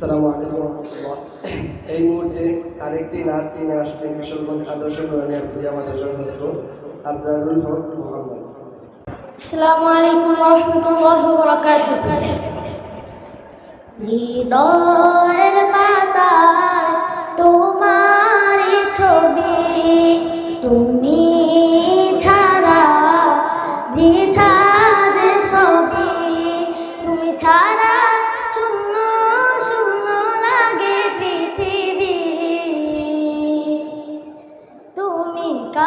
সালাম আলাইকুম রহমতুল্লাহ। এই মুহূর্তে আরেকটি নাচ নিয়ে আসছেন কিশোরগঞ্জ আদর্শ করণীয় আমাদের ছাত্র আবরারুল হক মোহাম্মদ। আসসালামু আলাইকুম রহমতুল্লাহ হৃদয়ের পাতায় তোমার ছবি, তুমি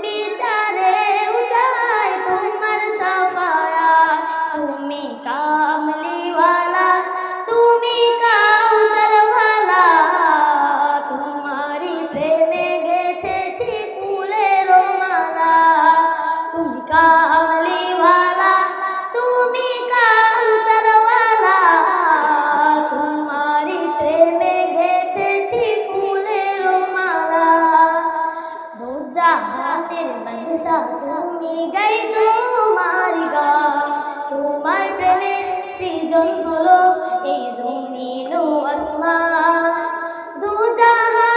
में जा নেশা তুমি গাই তোমার গান। তোমার প্রেমের সৃজন হলো এই জমিন আসমান। দু জাহান